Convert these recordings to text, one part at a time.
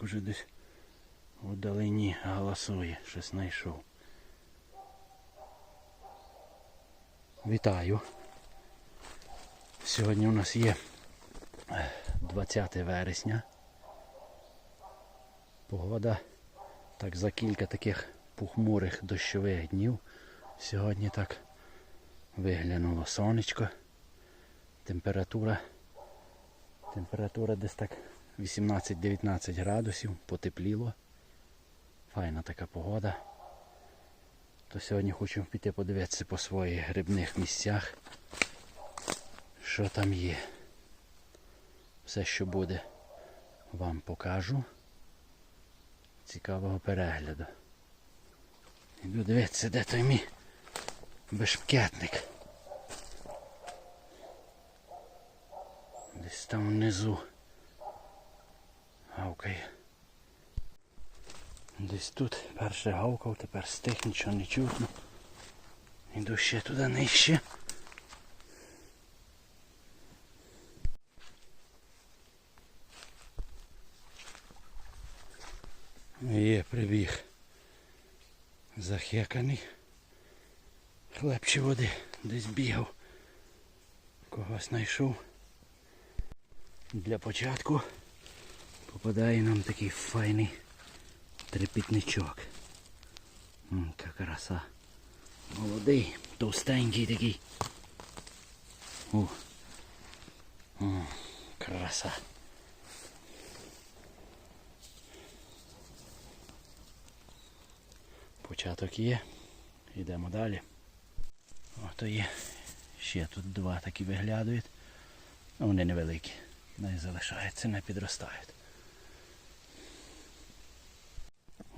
так уже десь вдалині галасує, щось знайшов. Вітаю. Сьогодні у нас є е, 20 вересня. Погода так за кілька таких похмурих дощових днів. Сьогодні так виглянуло сонечко. Температура. Температура десь так 18-19 градусів, потепліло. Файна така погода. То сьогодні хочу піти подивитися по своїх грибних місцях, що там є. Все, що буде, вам покажу. Цікавого перегляду. Іду дивитися, де той мій бешкетник. Десь там внизу. Гавкає. Десь тут перше гавкав, тепер стих, нічого не чутно. Іду ще туди нижче. Є прибіг. Захеканий. Хлебче води десь бігав. Когось знайшов. Для початку попадає нам такий файний трепітничок. Яка краса. Молодий, товстенький такий. О. Краса. Початок є. Йдемо далі. Ото є. Ще тут два такі виглядають. Вони невеликі. Не залишаються, не підростають.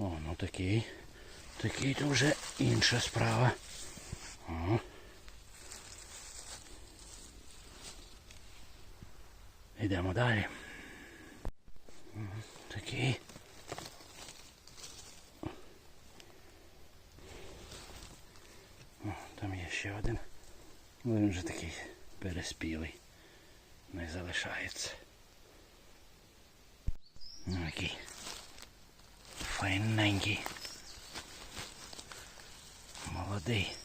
О, ну такий. Такий то вже інша справа. О. Йдемо далі. Такий. О, там є ще один. Але він вже такий переспілий. Не залишається. Ну, який файненький. Молодий.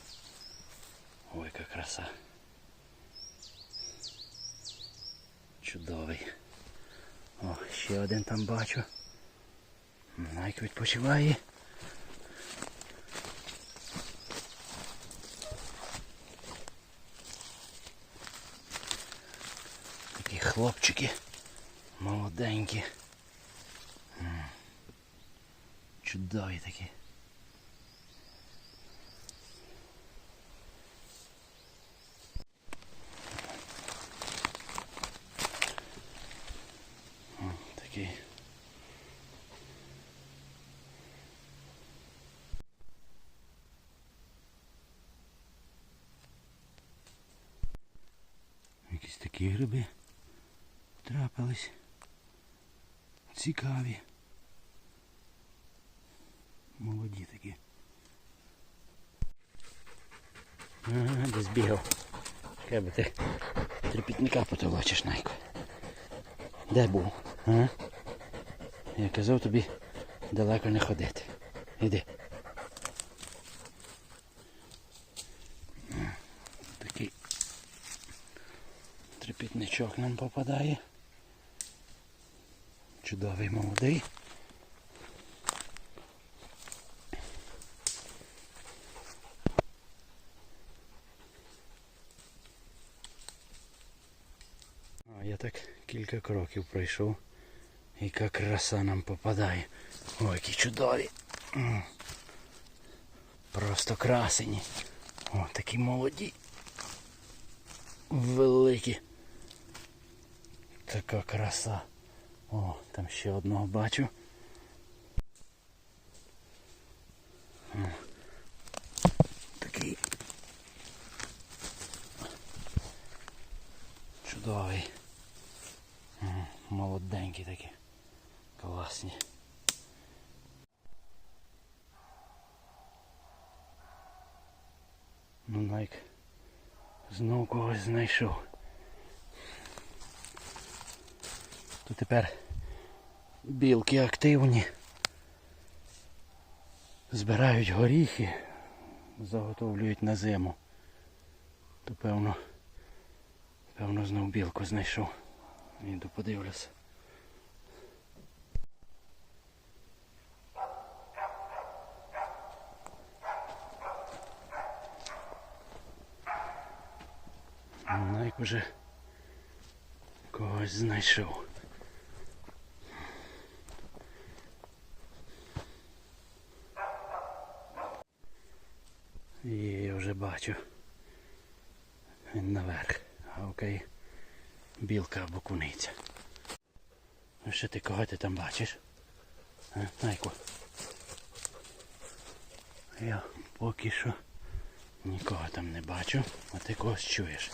Ой, яка краса. Чудовий. О, ще один там бачу. Найк відпочиває. Такі хлопчики молоденькі. Чудові такі. Якісь такі гриби трапились. Цікаві. Молоді такі. Ага, десь бігав. Би ти трепітника потолочиш найко. Де був? А? Я казав тобі далеко не ходити. Іди. Такий трепітничок нам попадає. Чудовий молодий. А я так кілька кроків пройшов. Яка краса нам попадає. Ой, які чудові. Просто красені. О, такі молоді. Великі. Така краса. О, там ще одного бачу. Такий. Чудовий. Молоденькі такі. Класні. Ну Найк знов когось знайшов. То тепер Білки активні. Збирають горіхи, заготовлюють на зиму. То певно, певно знов білку знайшов. Іду подивлюся. Найк уже когось знайшов. Я вже бачу. Він наверх. Окей. Білка або куниця. Ну що ти кого ти там бачиш? А, Найку. Я поки що нікого там не бачу, а ти когось чуєш.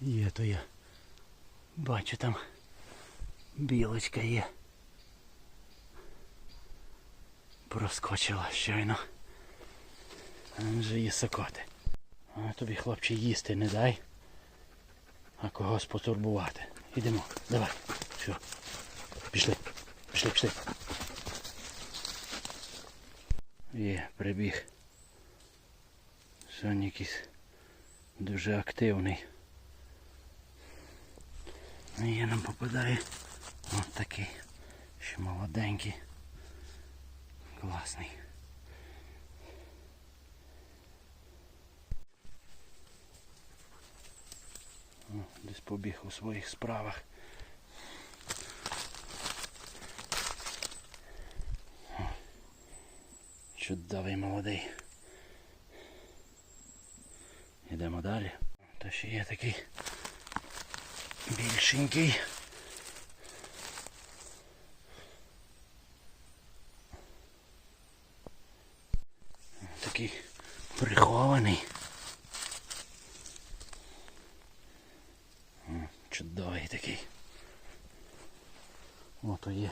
Є то я. Бачу там білочка є. Проскочила щойно. Він же є сокоти. А тобі, хлопче, їсти не дай. А когось потурбувати. Ідемо, давай. Все. Пішли. Пішли, пішли. Є, прибіг. Сьогодні якийсь дуже активний. І нам попадає от такий, ще молоденький, класний. Десь побіг у своїх справах. Чудовий молодий. Йдемо далі. Та ще є такий більшенький. Такий прихований. М, Чудовий такий. Ото є.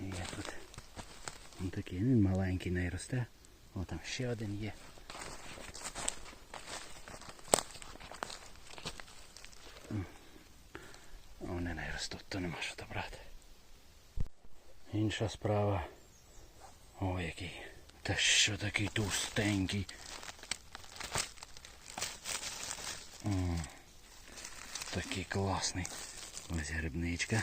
Є тут. Ось такий, він маленький не росте. О, там ще один є. Вони не ростуть, то нема що добрати. Інша справа. О, який. Та що такий товстенький. М, Такий класний. Ось грибничка.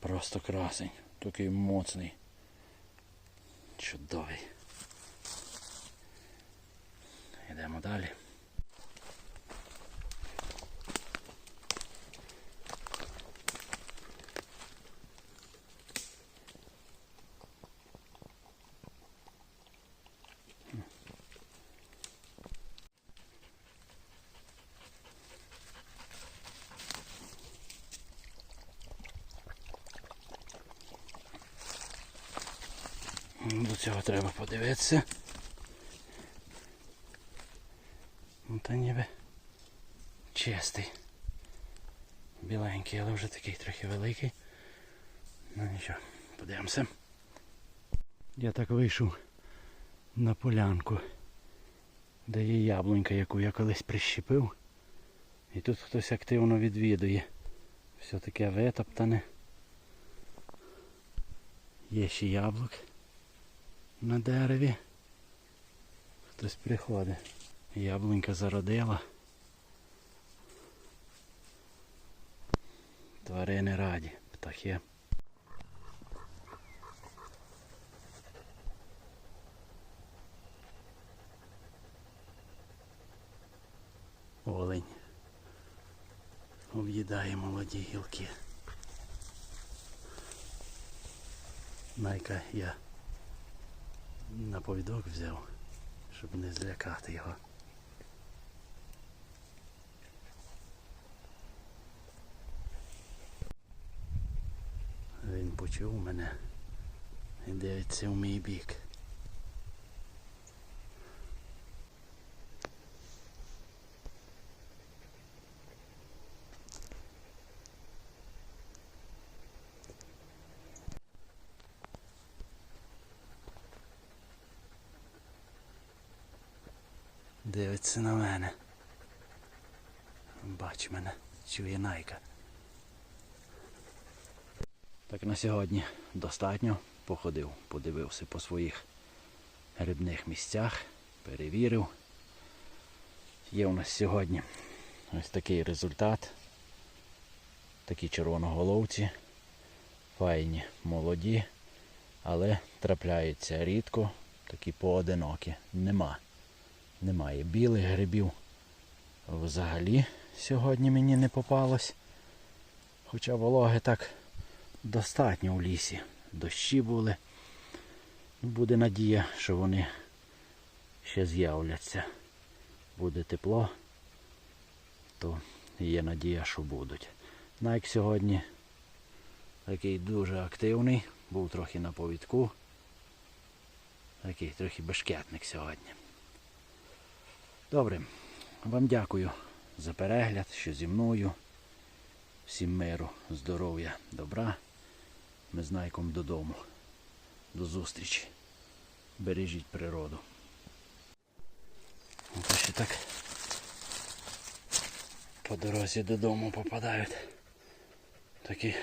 Просто красень. Такий моцний. Чудовий. Йдемо далі. До цього треба подивитися. Ну та ніби чистий. Біленький, але вже такий трохи великий. Ну нічого, подивимося. Я так вийшов на полянку, де є яблунька, яку я колись прищепив. І тут хтось активно відвідує. Все таке витоптане. Є ще яблук на дереві. Хтось приходить. Яблунька зародила. Тварини раді, птахи. Олень об'їдає молоді гілки. Найка я на повідок взяв, щоб не злякати його. Він почув мене і дивиться в мій бік. Дивиться на мене. Бач мене, чує найка. Так на сьогодні достатньо. Походив, подивився по своїх грибних місцях, перевірив. Є у нас сьогодні ось такий результат. Такі червоноголовці, файні, молоді, але трапляються рідко, такі поодинокі. Нема. Немає білих грибів. Взагалі сьогодні мені не попалось. Хоча вологи так достатньо в лісі. Дощі були. Буде надія, що вони ще з'являться. Буде тепло, то є надія, що будуть. Найк сьогодні такий дуже активний, був трохи на повідку. Такий трохи бешкетник сьогодні. Добре, вам дякую за перегляд, що зі мною. Всім миру, здоров'я, добра. Ми з Найком додому. До зустрічі. Бережіть природу. Ось ще так по дорозі додому попадають. Такі